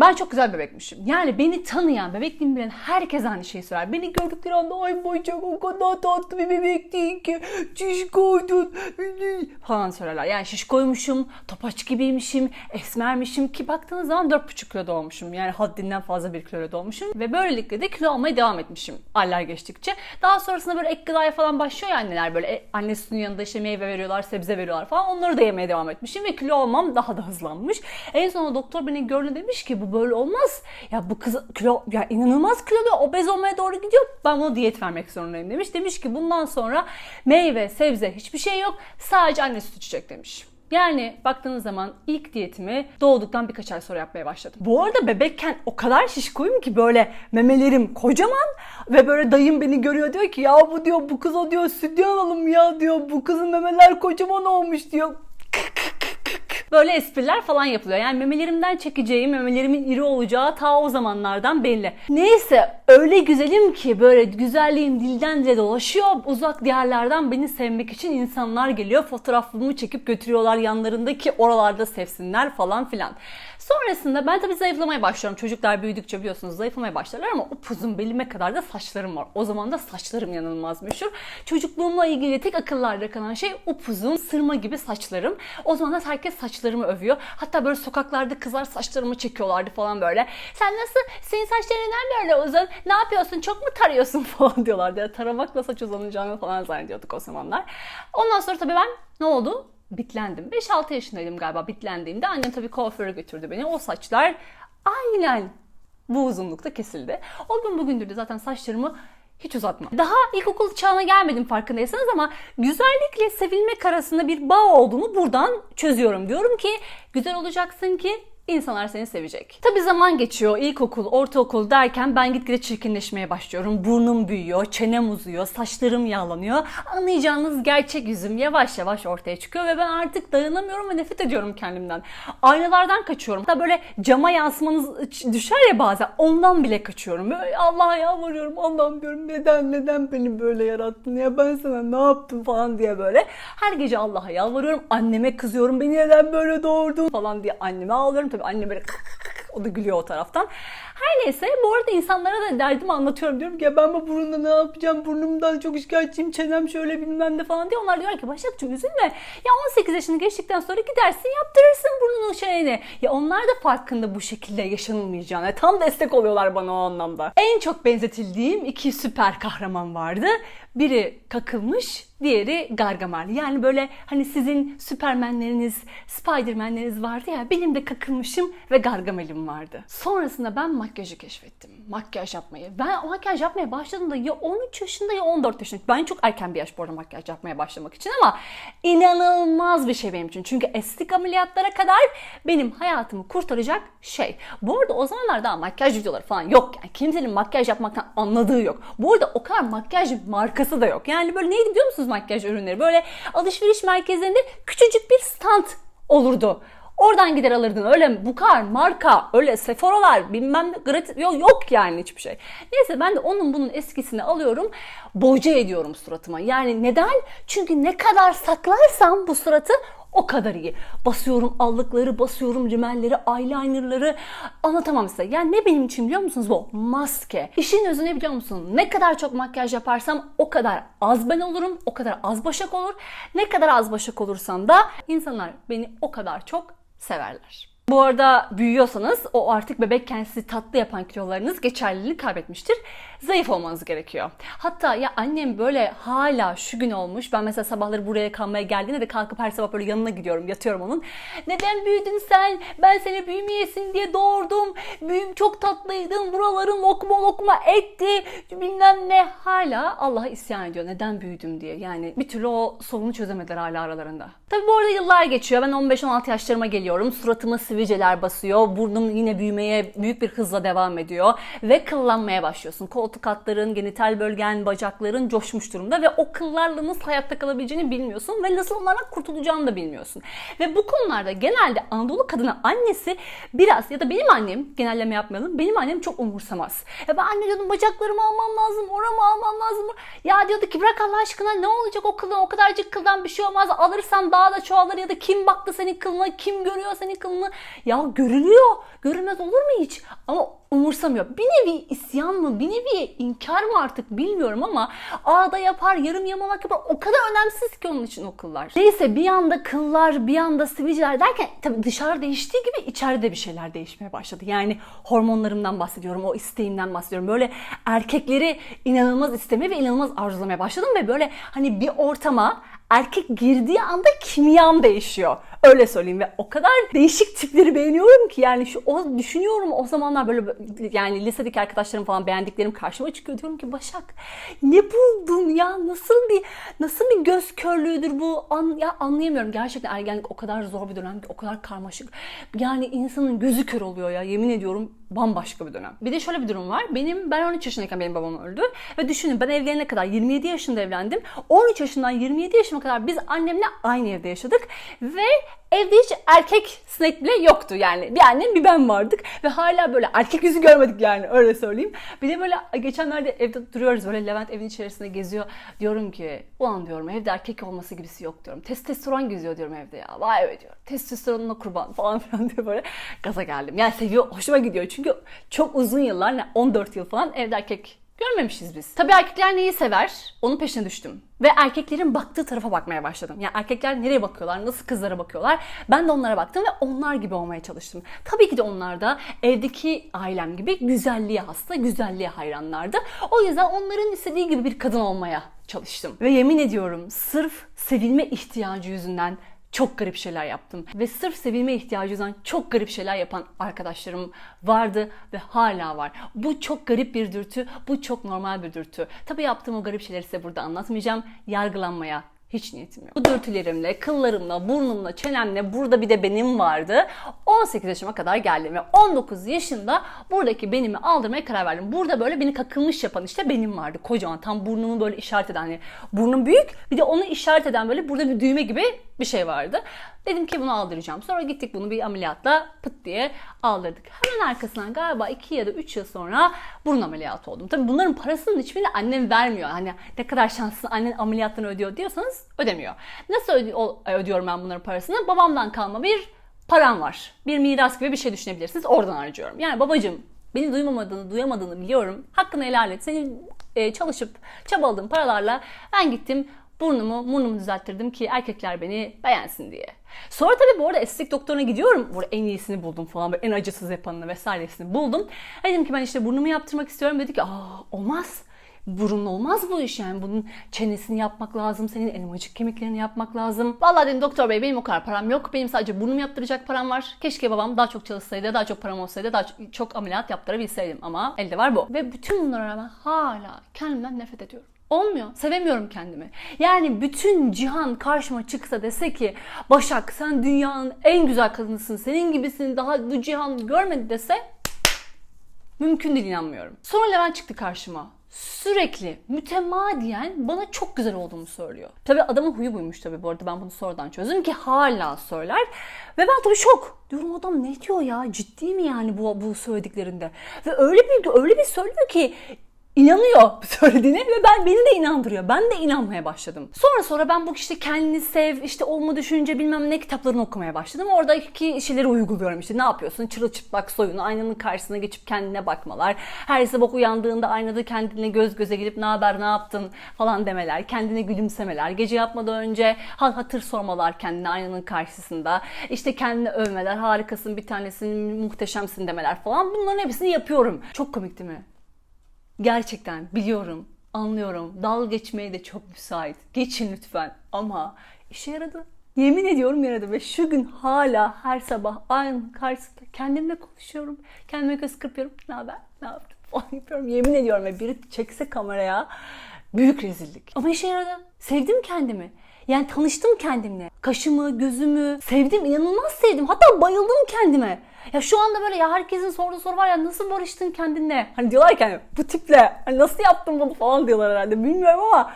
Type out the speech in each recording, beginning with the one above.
Ben çok güzel bebekmişim. Yani beni tanıyan, bebekliğimi bilen herkes aynı şeyi söyler. Beni gördükleri anda ay bacak o kadar tatlı bir bebektin ki şişkoydun falan söylerler. Yani şişkoymuşum, topaç gibiymişim, esmermişim ki baktığınız zaman 4,5 kilo doğmuşum. Yani haddinden fazla bir kilo doğmuşum. Ve böylelikle de kilo almaya devam etmişim aylar geçtikçe. Daha sonrasında böyle ek gıdaya falan başlıyor ya anneler böyle e, annesinin yanında işte meyve veriyorlar, sebze veriyorlar falan. Onları da yemeye devam etmişim ve kilo almam daha da hızlanmış. En sonunda doktor beni gördü demiş ki bu böyle olmaz. Ya bu kız kilo ya inanılmaz kilolu obez olmaya doğru gidiyor. Ben buna diyet vermek zorundayım demiş. Demiş ki bundan sonra meyve, sebze hiçbir şey yok. Sadece anne sütü içecek demiş. Yani baktığınız zaman ilk diyetimi doğduktan birkaç ay sonra yapmaya başladım. Bu arada bebekken o kadar şişkoyum ki böyle memelerim kocaman ve böyle dayım beni görüyor diyor ki ya bu diyor bu kıza diyor sütyen alalım ya diyor bu kızın memeler kocaman olmuş diyor. Böyle espriler falan yapılıyor. Yani memelerimden çekeceğim, memelerimin iri olacağı ta o zamanlardan belli. Neyse öyle güzelim ki böyle güzelliğim dilden dile dolaşıyor. Uzak diyarlardan beni sevmek için insanlar geliyor. Fotoğrafımı çekip götürüyorlar yanlarındaki oralarda sevsinler falan filan. Sonrasında ben tabii zayıflamaya başlıyorum. Çocuklar büyüdükçe biliyorsunuz zayıflamaya başlarlar ama upuzun belime kadar da saçlarım var. O zaman da saçlarım yanılmaz meşhur. Çocukluğumla ilgili tek akıllarda kalan şey upuzun sırma gibi saçlarım. O zaman da herkes saçlarımı övüyor. Hatta böyle sokaklarda kızlar saçlarımı çekiyorlardı falan böyle. Sen nasıl, senin saçların neden böyle uzun? Ne yapıyorsun, çok mu tarıyorsun falan diyorlardı. Ya, taramakla saç uzanacağını falan zannediyorduk o zamanlar. Ondan sonra tabii ben ne oldu? bitlendim. 5-6 yaşındaydım galiba bitlendiğimde. Annem tabii kuaföre götürdü beni. O saçlar aynen bu uzunlukta kesildi. O gün bugündür de zaten saçlarımı hiç uzatmam. Daha ilkokul çağına gelmedim farkındaysanız ama güzellikle sevilmek arasında bir bağ olduğunu buradan çözüyorum. Diyorum ki güzel olacaksın ki insanlar seni sevecek. Tabi zaman geçiyor. İlkokul, ortaokul derken ben gitgide çirkinleşmeye başlıyorum. Burnum büyüyor, çenem uzuyor, saçlarım yağlanıyor. Anlayacağınız gerçek yüzüm yavaş yavaş ortaya çıkıyor ve ben artık dayanamıyorum ve nefret ediyorum kendimden. Aynalardan kaçıyorum. Hatta böyle cama yansımanız düşer ya bazen. Ondan bile kaçıyorum. Böyle Allah'a yalvarıyorum. Allah'ım diyorum neden neden beni böyle yarattın ya ben sana ne yaptım falan diye böyle. Her gece Allah'a yalvarıyorum. Anneme kızıyorum. Beni neden böyle doğurdun falan diye anneme ağlıyorum. Tabii annem böyle o da gülüyor o taraftan. Her neyse bu arada insanlara da derdimi anlatıyorum. Diyorum ki ben bu burunla ne yapacağım? Burnumdan çok şikayetçiyim. Çenem şöyle bilmem ne falan diye. Onlar diyor ki Başakcığım üzülme. Ya 18 yaşını geçtikten sonra gidersin yaptırırsın burnunun şeyini. Ya onlar da farkında bu şekilde yaşanılmayacağına. Tam destek oluyorlar bana o anlamda. En çok benzetildiğim iki süper kahraman vardı. Biri kakılmış, diğeri Gargamel. Yani böyle hani sizin Süpermenleriniz, Spidermanleriniz vardı ya benim de kakılmışım ve Gargamel'im vardı. Sonrasında ben makyajı keşfettim. Makyaj yapmayı. Ben makyaj yapmaya başladığımda ya 13 yaşında ya 14 yaşında. Ben çok erken bir yaş bu arada makyaj yapmaya başlamak için ama inanılmaz bir şey benim için. Çünkü estetik ameliyatlara kadar benim hayatımı kurtaracak şey. Bu arada o zamanlar daha makyaj videoları falan yok. Yani kimsenin makyaj yapmaktan anladığı yok. Bu arada o kadar makyaj markası da yok. Yani böyle neydi biliyor musunuz makyaj ürünleri? Böyle alışveriş merkezlerinde küçücük bir stand olurdu. Oradan gider alırdın. Öyle Bukar, marka, öyle Sephora'lar bilmem ne gratis yok, yok yani hiçbir şey. Neyse ben de onun bunun eskisini alıyorum. Boca ediyorum suratıma. Yani neden? Çünkü ne kadar saklarsam bu suratı o kadar iyi. Basıyorum allıkları, basıyorum rimelleri, eyelinerları anlatamam size. Yani ne benim için biliyor musunuz bu? Maske. İşin özü ne biliyor musun? Ne kadar çok makyaj yaparsam o kadar az ben olurum, o kadar az başak olur. Ne kadar az başak olursam da insanlar beni o kadar çok severler. Bu arada büyüyorsanız o artık bebekken sizi tatlı yapan kilolarınız geçerliliğini kaybetmiştir. Zayıf olmanız gerekiyor. Hatta ya annem böyle hala şu gün olmuş. Ben mesela sabahları buraya kalmaya geldiğinde de kalkıp her sabah böyle yanına gidiyorum. Yatıyorum onun. Neden büyüdün sen? Ben seni büyümeyesin diye doğurdum. Büyüm çok tatlıydın. Buraların lokma lokma etti. Bilmem ne. Hala Allah'a isyan ediyor. Neden büyüdüm diye. Yani bir türlü o sorunu çözemediler hala aralarında. Tabi bu arada yıllar geçiyor. Ben 15-16 yaşlarıma geliyorum. Suratıma sivilceler basıyor. Burnum yine büyümeye büyük bir hızla devam ediyor. Ve kıllanmaya başlıyorsun. Koltuk altların, genital bölgen, bacakların coşmuş durumda. Ve o kıllarla nasıl hayatta kalabileceğini bilmiyorsun. Ve nasıl onlardan kurtulacağını da bilmiyorsun. Ve bu konularda genelde Anadolu kadını annesi biraz ya da benim annem genelleme yapmayalım. Benim annem çok umursamaz. Ya ben anne diyordum bacaklarımı almam lazım, oramı almam lazım. Ya diyordu ki bırak Allah aşkına ne olacak o kıldan o kadarcık kıldan bir şey olmaz. Alırsan daha da çoğalır ya da kim baktı senin kılına, kim görüyor senin kılını Ya görülüyor. Görülmez olur mu hiç? Ama umursamıyor. Bir nevi isyan mı, bir nevi inkar mı artık bilmiyorum ama ağda yapar, yarım yamalak yapar. O kadar önemsiz ki onun için o kıllar. Neyse bir anda kıllar, bir anda sivilceler derken tabii dışarı değiştiği gibi içeride de bir şeyler değişmeye başladı. Yani hormonlarımdan bahsediyorum, o isteğimden bahsediyorum. Böyle erkekleri inanılmaz istemeye ve inanılmaz arzulamaya başladım ve böyle hani bir ortama erkek girdiği anda kimyam değişiyor. Öyle söyleyeyim ve o kadar değişik tipleri beğeniyorum ki yani şu o düşünüyorum o zamanlar böyle yani lisedeki arkadaşlarım falan beğendiklerim karşıma çıkıyor. Diyorum ki Başak ne buldun ya? Nasıl bir nasıl bir göz körlüğüdür bu? An, ya anlayamıyorum. Gerçekten ergenlik o kadar zor bir dönem ki o kadar karmaşık. Yani insanın gözü kör oluyor ya yemin ediyorum bambaşka bir dönem. Bir de şöyle bir durum var. Benim ben 13 yaşındayken benim babam öldü ve düşünün ben evlenene kadar 27 yaşında evlendim. 13 yaşından 27 yaşıma kadar biz annemle aynı evde yaşadık ve evde hiç erkek sinek bile yoktu yani. Bir annem bir ben vardık ve hala böyle erkek yüzü görmedik yani öyle söyleyeyim. Bir de böyle geçenlerde evde duruyoruz böyle Levent evin içerisinde geziyor. Diyorum ki ulan diyorum evde erkek olması gibisi yok diyorum. Testosteron geziyor diyorum evde ya. Vay be diyorum. Testosteronuna kurban falan filan diye böyle gaza geldim. Yani seviyor hoşuma gidiyor çünkü çok uzun yıllar yani 14 yıl falan evde erkek görmemişiz biz. Tabii erkekler neyi sever? Onun peşine düştüm. Ve erkeklerin baktığı tarafa bakmaya başladım. Yani erkekler nereye bakıyorlar, nasıl kızlara bakıyorlar? Ben de onlara baktım ve onlar gibi olmaya çalıştım. Tabii ki de onlar da evdeki ailem gibi güzelliğe hasta, güzelliğe hayranlardı. O yüzden onların istediği gibi bir kadın olmaya çalıştım. Ve yemin ediyorum sırf sevilme ihtiyacı yüzünden çok garip şeyler yaptım. Ve sırf sevilme ihtiyacı yüzünden çok garip şeyler yapan arkadaşlarım vardı ve hala var. Bu çok garip bir dürtü, bu çok normal bir dürtü. Tabii yaptığım o garip şeyleri size burada anlatmayacağım. Yargılanmaya hiç niyetim yok. Bu dürtülerimle, kıllarımla, burnumla, çenemle burada bir de benim vardı. 18 yaşıma kadar geldim ve 19 yaşında buradaki benimi aldırmaya karar verdim. Burada böyle beni kakılmış yapan işte benim vardı. Kocaman tam burnumu böyle işaret eden hani burnum büyük bir de onu işaret eden böyle burada bir düğme gibi bir şey vardı. Dedim ki bunu aldıracağım. Sonra gittik bunu bir ameliyatla pıt diye aldırdık. Hemen arkasından galiba 2 ya da 3 yıl sonra burun ameliyatı oldum. Tabii bunların parasının hiçbirini annem vermiyor. Hani ne kadar şanslı annen ameliyattan ödüyor diyorsanız ödemiyor. Nasıl ödüyorum ben bunların parasını? Babamdan kalma bir param var. Bir miras gibi bir şey düşünebilirsiniz. Oradan harcıyorum. Yani babacığım beni duymamadığını, duyamadığını biliyorum. Hakkını helal et. Senin e, çalışıp çabaladığın paralarla ben gittim burnumu, burnumu düzelttirdim ki erkekler beni beğensin diye. Sonra tabii bu arada estetik doktoruna gidiyorum. Burada en iyisini buldum falan. En acısız yapanını vesairesini buldum. Dedim ki ben işte burnumu yaptırmak istiyorum. Dedi ki aa olmaz. Burunla olmaz bu iş yani. Bunun çenesini yapmak lazım. Senin elmacık kemiklerini yapmak lazım. Vallahi dedim doktor bey benim o kadar param yok. Benim sadece burnumu yaptıracak param var. Keşke babam daha çok çalışsaydı, daha çok param olsaydı, daha çok ameliyat yaptırabilseydim. Ama elde var bu. Ve bütün bunlara rağmen hala kendimden nefret ediyorum. Olmuyor. Sevemiyorum kendimi. Yani bütün cihan karşıma çıksa dese ki Başak sen dünyanın en güzel kadınısın. Senin gibisini daha bu cihan görmedi dese mümkün değil inanmıyorum. Sonra Levent çıktı karşıma. Sürekli mütemadiyen bana çok güzel olduğumu söylüyor. Tabi adamın huyu buymuş tabi bu arada ben bunu sonradan çözdüm ki hala söyler. Ve ben tabii şok. Diyorum adam ne diyor ya ciddi mi yani bu, bu söylediklerinde? Ve öyle bir öyle bir söylüyor ki inanıyor söylediğine ve ben beni de inandırıyor. Ben de inanmaya başladım. Sonra sonra ben bu işte kendini sev, işte olma düşünce bilmem ne kitaplarını okumaya başladım. Oradaki şeyleri uyguluyorum işte ne yapıyorsun? Çırılçıplak soyunu, aynanın karşısına geçip kendine bakmalar. Her sabah uyandığında aynada kendine göz göze gelip ne haber, ne yaptın falan demeler. Kendine gülümsemeler. Gece yatmadan önce hal hatır sormalar kendine aynanın karşısında. İşte kendine övmeler. Harikasın, bir tanesin, muhteşemsin demeler falan. Bunların hepsini yapıyorum. Çok komik değil mi? Gerçekten biliyorum, anlıyorum. Dal geçmeye de çok müsait. Geçin lütfen. Ama işe yaradı. Yemin ediyorum yaradı ve şu gün hala her sabah aynı karşısında kendimle konuşuyorum. Kendime göz kırpıyorum. Ne haber? Ne yaptın? Falan yapıyorum. Yemin ediyorum ve biri çekse kameraya büyük rezillik. Ama işe yaradı. Sevdim kendimi. Yani tanıştım kendimle. Kaşımı, gözümü sevdim. inanılmaz sevdim. Hatta bayıldım kendime. Ya şu anda böyle ya herkesin sorduğu soru var ya nasıl barıştın kendinle? Hani diyorlar ki hani bu tiple hani nasıl yaptın bunu falan diyorlar herhalde bilmiyorum ama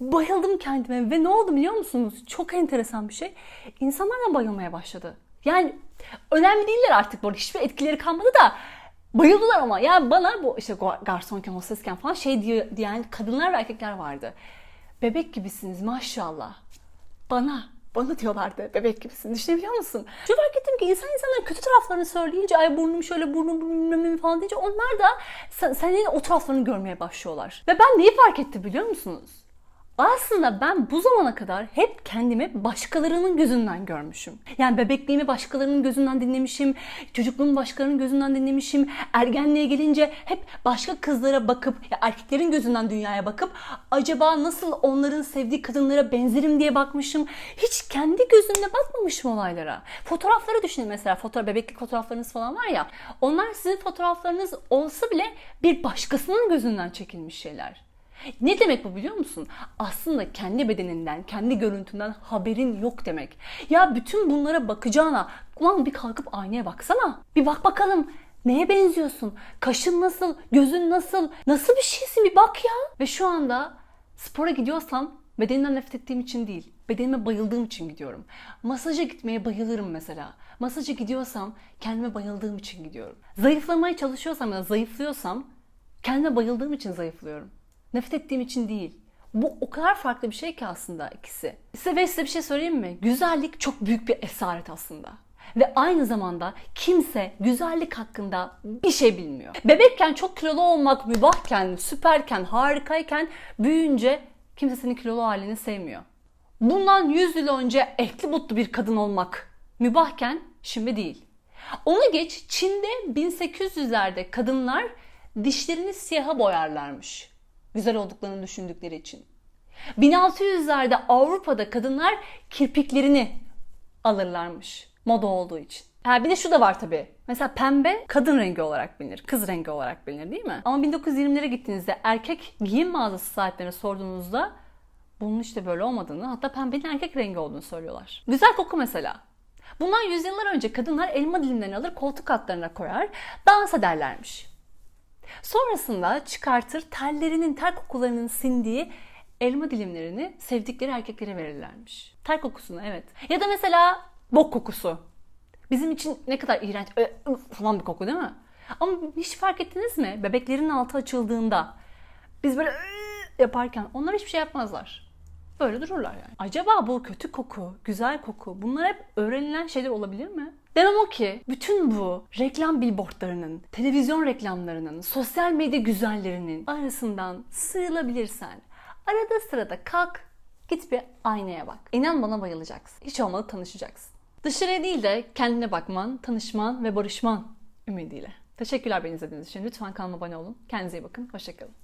bayıldım kendime ve ne oldu biliyor musunuz? Çok enteresan bir şey. İnsanlar da bayılmaya başladı. Yani önemli değiller artık bu hiçbir etkileri kalmadı da bayıldılar ama yani bana bu işte garsonken hostesken falan şey diyor, diyen kadınlar ve erkekler vardı. Bebek gibisiniz maşallah. Bana Bana diyorlardı bebek gibisin. Düşünebiliyor musun? Şu fark ettim ki insan insanların kötü taraflarını söyleyince ay burnum şöyle burnum burnum falan deyince onlar da sen, senin o taraflarını görmeye başlıyorlar. Ve ben neyi fark ettim biliyor musunuz? Aslında ben bu zamana kadar hep kendimi başkalarının gözünden görmüşüm. Yani bebekliğimi başkalarının gözünden dinlemişim, çocukluğumu başkalarının gözünden dinlemişim. Ergenliğe gelince hep başka kızlara bakıp, ya erkeklerin gözünden dünyaya bakıp acaba nasıl onların sevdiği kadınlara benzerim diye bakmışım. Hiç kendi gözümle bakmamışım olaylara. Fotoğrafları düşünün mesela, fotoğraf, bebeklik fotoğraflarınız falan var ya. Onlar sizin fotoğraflarınız olsa bile bir başkasının gözünden çekilmiş şeyler. Ne demek bu biliyor musun? Aslında kendi bedeninden, kendi görüntünden haberin yok demek. Ya bütün bunlara bakacağına ulan bir kalkıp aynaya baksana. Bir bak bakalım neye benziyorsun? Kaşın nasıl? Gözün nasıl? Nasıl bir şeysin bir bak ya. Ve şu anda spora gidiyorsam bedenimden nefret ettiğim için değil. Bedenime bayıldığım için gidiyorum. Masaja gitmeye bayılırım mesela. Masaja gidiyorsam kendime bayıldığım için gidiyorum. Zayıflamaya çalışıyorsam ya da zayıflıyorsam kendime bayıldığım için zayıflıyorum. Nefret ettiğim için değil. Bu o kadar farklı bir şey ki aslında ikisi. Size ve size bir şey söyleyeyim mi? Güzellik çok büyük bir esaret aslında. Ve aynı zamanda kimse güzellik hakkında bir şey bilmiyor. Bebekken çok kilolu olmak mübahken, süperken, harikayken büyüyünce kimse senin kilolu halini sevmiyor. Bundan 100 yıl önce etli butlu bir kadın olmak mübahken şimdi değil. Onu geç Çin'de 1800'lerde kadınlar dişlerini siyaha boyarlarmış. Güzel olduklarını düşündükleri için. 1600'lerde Avrupa'da kadınlar kirpiklerini alırlarmış moda olduğu için. Ha bir de şu da var tabii. Mesela pembe kadın rengi olarak bilinir, kız rengi olarak bilinir değil mi? Ama 1920'lere gittiğinizde erkek giyim mağazası sahiplerine sorduğunuzda bunun işte böyle olmadığını hatta pembenin erkek rengi olduğunu söylüyorlar. Güzel koku mesela. Bundan yüzyıllar önce kadınlar elma dilimlerini alır koltuk altlarına koyar dans ederlermiş. Sonrasında çıkartır tellerinin, ter kokularının sindiği elma dilimlerini sevdikleri erkeklere verirlermiş. Ter kokusunu evet. Ya da mesela bok kokusu. Bizim için ne kadar iğrenç ö, ı falan bir koku değil mi? Ama hiç fark ettiniz mi? Bebeklerin altı açıldığında biz böyle ı yaparken onlar hiçbir şey yapmazlar. Böyle dururlar yani. Acaba bu kötü koku, güzel koku bunlar hep öğrenilen şeyler olabilir mi? Demem o ki bütün bu reklam billboardlarının, televizyon reklamlarının, sosyal medya güzellerinin arasından sıyrılabilirsen arada sırada kalk git bir aynaya bak. İnan bana bayılacaksın. Hiç olmadı tanışacaksın. Dışarıya değil de kendine bakman, tanışman ve barışman ümidiyle. Teşekkürler beni izlediğiniz için. Lütfen kanalıma abone olun. Kendinize iyi bakın. Hoşçakalın.